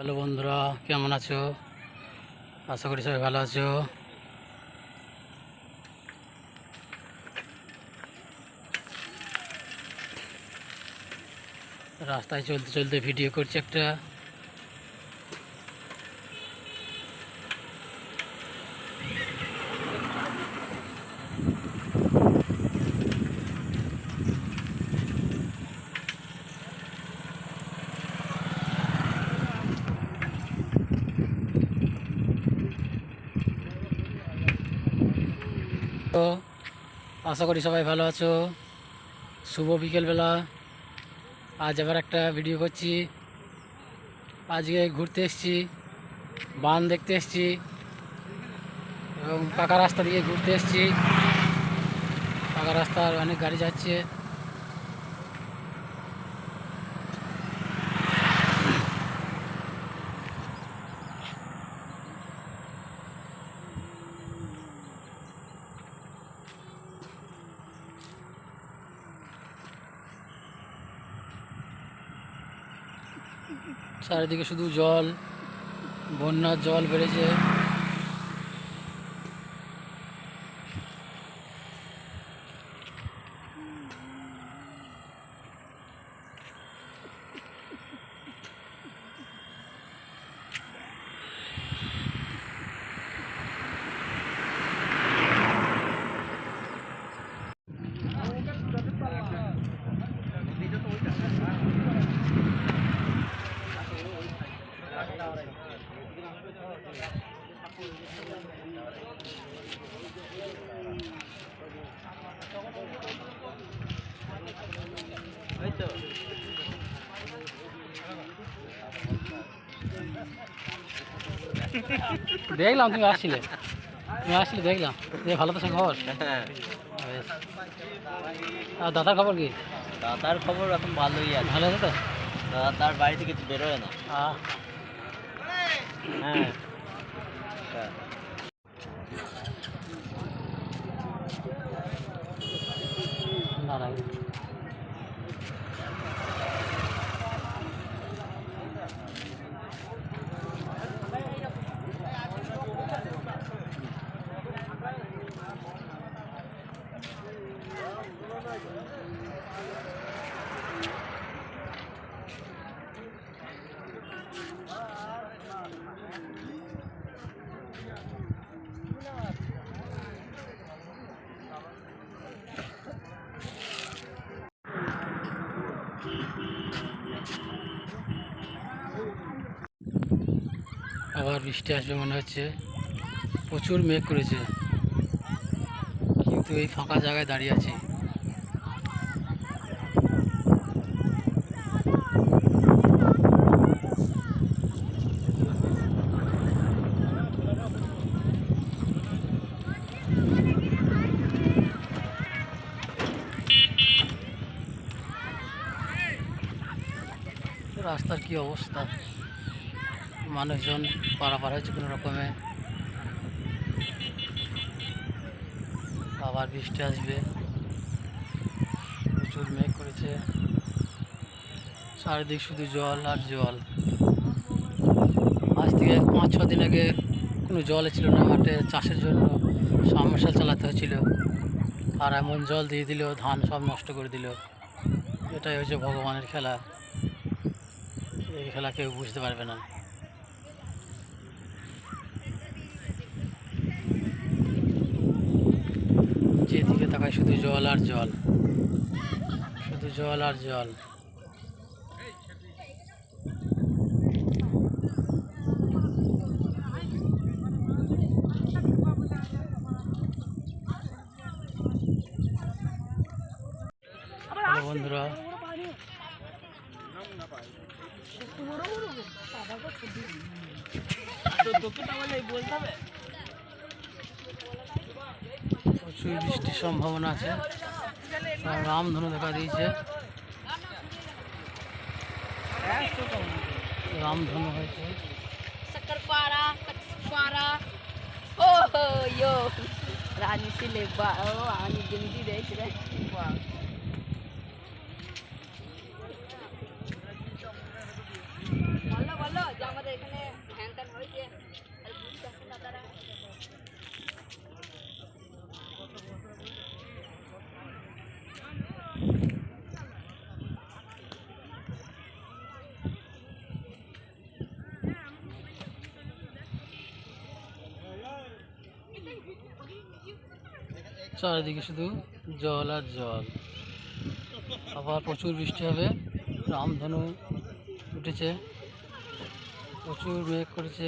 Hello বন্ধুরা, কেমন আছো? আশা করি সবাই ভালো আছো। রাস্তায় চলতে চলতে ভিডিও করছি একটা। তো আশা করি সবাই ভালো আছো। শুভ বিকেলবেলা। আজ আবার একটা ভিডিও করছি। আজকে ঘুরতে এসছি বান দেখতে এসছি, এবং পাকা রাস্তা দিয়ে ঘুরতে এসছি। পাকা রাস্তার অনেক গাড়ি যাচ্ছে। চারিদিকে শুধু জল বন্যার জল বেড়েছে। দেখলাম তুমি আসছিলে। তুমি আসছিলে দেখলাম। যে ভালো তো খবর? বেশ। আর দাদার খবর কি? দাদার খবর এখন ভালোই আছে। ভালো আছে তো? দাদা তার বাড়ি থেকে কিছু বেরোয় না। হ্যাঁ না না আবার বৃষ্টি আসবে মনে হচ্ছে। প্রচুর মেঘ করেছে। কিন্তু এই ফাঁকা জায়গায় দাঁড়িয়ে আছি। রাস্তার কি অবস্থা? মানুষজন পারাপার হয়েছে কোনো রকমে। আবার বৃষ্টি আসবে। প্রচুর মেঘ করেছে। চারিদিক শুধু জল আর জল। আজ থেকে পাঁচ ছ দিন আগে কোনো জল ছিল না মাঠে। চাষের জন্য সমস্যা চালাতে হয়েছিল। আর এমন জল দিয়ে দিল ধান সব নষ্ট করে দিল। এটাই হচ্ছে ভগবানের খেলা। এই খেলা কেউ বুঝতে পারবে না। যেদিকে তাকায় শুধু জল আর জল। শুধু জল আর জল। বন্ধুরা। প্রচুর বৃষ্টির সম্ভাবনা আছে রামধনু দেখা দিয়েছে রামধনু হয়েছে Sakarpara, Sakarpara. Oh, yo. Rani sile চারিদিকে শুধু জল আর জল। আবার প্রচুর বৃষ্টি হবে। রামধনু উঠেছে। প্রচুর মেঘ করেছে।